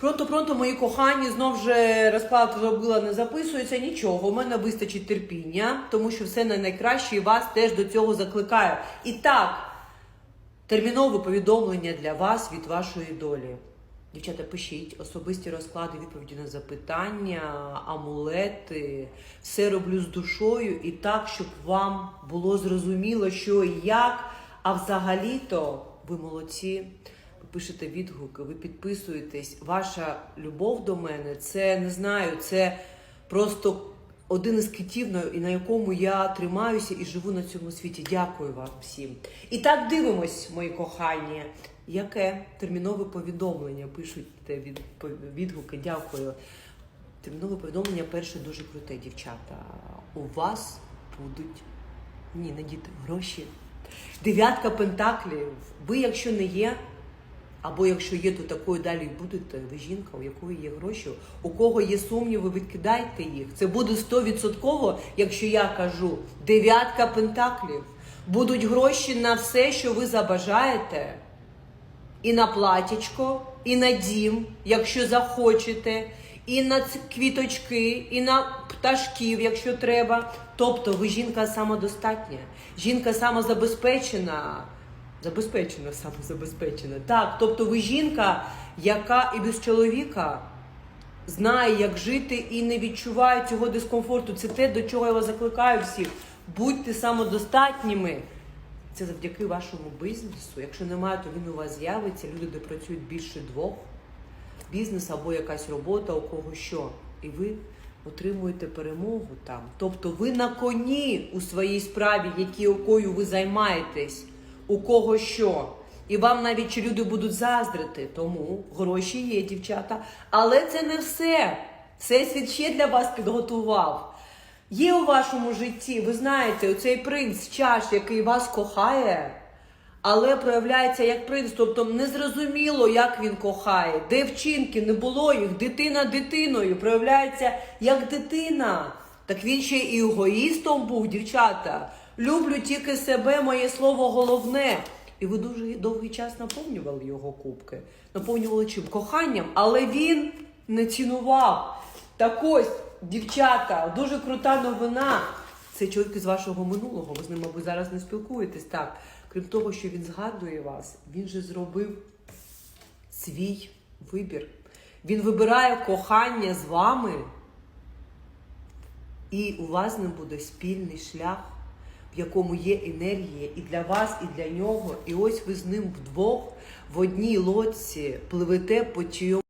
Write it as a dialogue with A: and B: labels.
A: Пронто-пронто, мої кохані, знов же розклад зробила, не записується. Нічого, у мене вистачить терпіння, тому що все на найкраще і вас теж до цього закликаю. І так, термінове повідомлення для вас від вашої долі. Дівчата, пишіть особисті розклади, відповіді на запитання, амулети. Все роблю з душою і так, щоб вам було зрозуміло, що і як. А взагалі-то ви молодці. Пишете відгуки, ви підписуєтесь. Ваша любов до мене це не знаю, це просто один із китів, на- якому я тримаюся і живу на цьому світі. Дякую вам всім. І так дивимось, мої кохані. Яке термінове повідомлення пишуть від, відгуки? Дякую. Термінове повідомлення перше дуже круте, дівчата. У вас будуть ні, не діти, гроші. Дев'ятка пентаклів. Ви, якщо не є, або якщо є, то такою далі будете. Ви жінка, у якої є гроші, у кого є сумніви, відкидайте їх. Це буде стовідсотково, якщо я кажу дев'ятка пентаклів. Будуть гроші на все, що ви забажаєте. І на платічко, і на дім, якщо захочете, і на квіточки, і на пташків, якщо треба. Тобто ви жінка самодостатня, жінка самозабезпечена. Забезпечена, самозабезпечена. Так, тобто ви жінка, яка і без чоловіка знає, як жити і не відчуває цього дискомфорту. Це те, до чого я вас закликаю всіх. Будьте самодостатніми. Це завдяки вашому бізнесу. Якщо немає, то він у вас з'явиться. Люди, де працюють більше двох, бізнес або якась робота, у кого що. І ви отримуєте перемогу там. Тобто ви на коні у своїй справі, якою ви займаєтесь, у кого що. І вам навіть люди будуть заздрити, тому гроші є, дівчата. Але це не все. Всесвіт ще для вас підготував. Є у вашому житті, ви знаєте, оцей принц чаш, який вас кохає, але проявляється як принц, тобто незрозуміло, як він кохає, де вчинки не було їх, дитина дитиною проявляється як дитина. Так він ще і егоїстом був, дівчата. Люблю тільки себе, моє слово головне. І ви дуже довгий час наповнювали його кубки. Наповнювали чим? Коханням, але він не цінував. Так ось, дівчата, дуже крута новина. Це чоловік із вашого минулого. Ви з ним, мабуть, зараз не спілкуєтесь. Так, крім того, що він згадує вас, він же зробив свій вибір. Він вибирає кохання з вами, і у вас не буде спільний шлях, в якому є енергія і для вас, і для нього. І ось ви з ним вдвох в одній лодці пливете по тієму